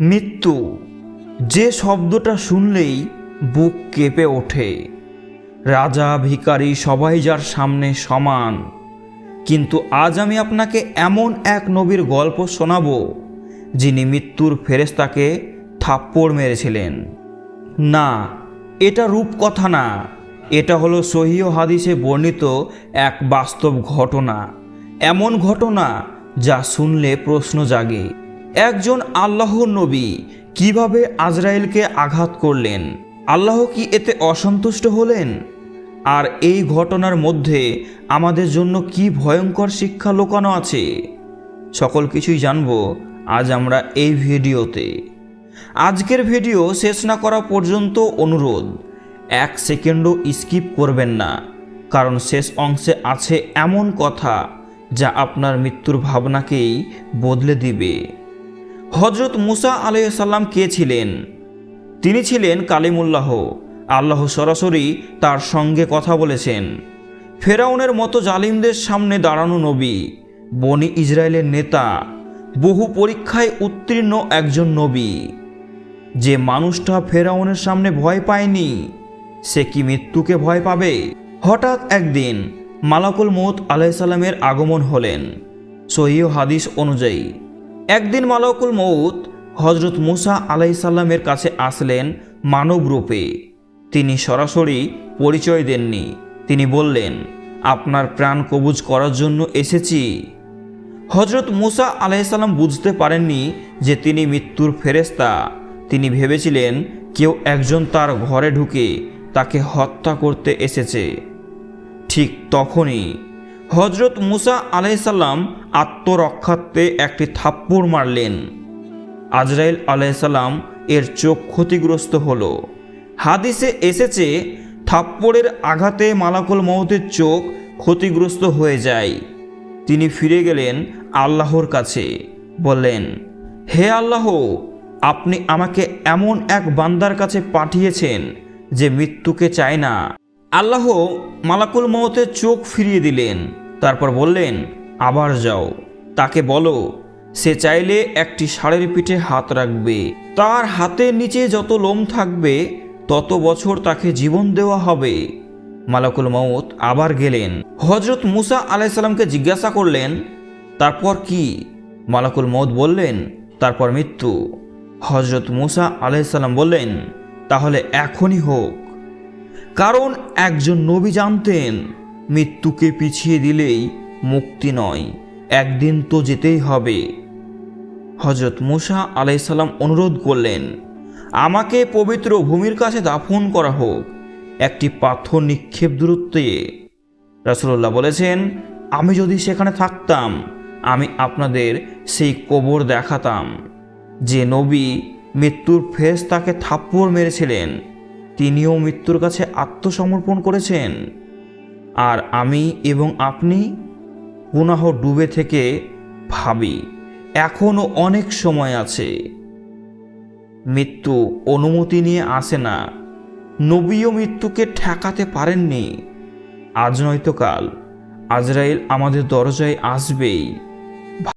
মৃত্যু। যে শব্দটা শুনলেই বুক কেঁপে ওঠে। রাজা, ভিখারি সবাই যার সামনে সমান। কিন্তু আজ আমি আপনাকে এমন এক নবীর গল্প শোনাব, যিনি মৃত্যুর ফেরেস্তাকে থাপ্পড় মেরেছিলেন। না, এটা রূপকথা না। এটা হলো সহিহ হাদিসে বর্ণিত এক বাস্তব ঘটনা। এমন ঘটনা যা শুনলে প্রশ্ন জাগে। একজন আল্লাহ নবী কীভাবে আজরাইলকে আঘাত করলেন? আল্লাহ কি এতে অসন্তুষ্ট হলেন? আর এই ঘটনার মধ্যে আমাদের জন্য কি ভয়ঙ্কর শিক্ষা লোকানো আছে? সকল কিছুই জানব আজ আমরা এই ভিডিওতে। আজকের ভিডিও শেষ না করা পর্যন্ত অনুরোধ, এক সেকেন্ডও স্কিপ করবেন না, কারণ শেষ অংশে আছে এমন কথা যা আপনার মৃত্যুর ভাবনাকেই বদলে দিবে। হজরত মুসা আলাইসাল্লাম কে ছিলেন? তিনি ছিলেন কালিমুল্লাহ। আল্লাহ সরাসরি তার সঙ্গে কথা বলেছেন। ফেরাউনের মতো জালিমদের সামনে দাঁড়ানো নবী, বনি ইসরায়েলের নেতা, বহু পরীক্ষায় উত্তীর্ণ একজন নবী। যে মানুষটা ফেরাউনের সামনে ভয় পায়নি, সে কি মৃত্যুকে ভয় পাবে? হঠাৎ একদিন মালাকুল মৌত আলাইসাল্লামের আগমন হলেন। সহিহ হাদিস অনুযায়ী একদিন মালাকুল মৌত হজরত মুসা আলাইসাল্লামের কাছে আসলেন মানব রূপে। তিনি সরাসরি পরিচয় দেননি। তিনি বললেন, আপনার প্রাণ কবুজ করার জন্য এসেছি। হজরত মুসা আলাইসাল্লাম বুঝতে পারেননি যে তিনি মৃত্যুর ফেরেস্তা তিনি ভেবেছিলেন, কেউ একজন তার ঘরে ঢুকে তাকে হত্যা করতে এসেছে। ঠিক তখনই হজরত মুসা আলাইসাল্লাম আত্মরক্ষার্থে একটি থাপ্পড় মারলেন। আজরাইল আলাইসাল্লাম এর চোখ ক্ষতিগ্রস্ত হল। হাদিসে এসেছে, থাপ্পড়ের আঘাতে মালাকুল মহতের চোখ ক্ষতিগ্রস্ত হয়ে যায়। তিনি ফিরে গেলেন আল্লাহর কাছে, বললেন, হে আল্লাহ, আপনি আমাকে এমন এক বান্দার কাছে পাঠিয়েছেন যে মৃত্যুকে চায় না। আল্লাহ মালাকুল মহতের চোখ ফিরিয়ে দিলেন। তারপর বললেন, আবার যাও। তাকে বলো, সে চাইলে একটি ষাঁড়ের পিঠে হাত রাখবে। তার হাতের নিচে যত লোম থাকবে, তত বছর তাকে জীবন দেওয়া হবে। মালাকুল মৌত আবার গেলেন। হজরত মুসা আলাইসাল্লামকে জিজ্ঞাসা করলেন, তারপর কি? মালাকুল মৌত বললেন, তারপর মৃত্যু। হজরত মুসা আলাইসাল্লাম বললেন, তাহলে এখনই হোক। কারণ একজন নবী জানতেন। মৃত্যুকে পিছিয়ে দিলেই মুক্তি নয়। একদিন তো যেতেই হবে। হজরত মুসা আলাইসাল্লাম অনুরোধ করলেন, আমাকে পবিত্র ভূমির কাছে দাফন করা হোক। একটি পাথর নিক্ষেপ দূরত্বে। রাসুল্লাহ বলেছেন, আমি যদি সেখানে থাকতাম, আমি আপনাদের সেই কবর দেখাতাম। যে নবী মৃত্যুর ফেস তাকে থাপ্পড় মেরেছিলেন, তিনিও মৃত্যুর কাছে আত্মসমর্পণ করেছেন। আর আমি এবং আপনি পুনঃ ডুবে থেকে ভাবি, এখনও অনেক সময় আছে। মৃত্যু অনুমতি নিয়ে আসে না। নবীয় মৃত্যুকে ঠেকাতে পারেননি। আজ নয়তো কাল। আজরাইল আমাদের দরজায় আসবেই।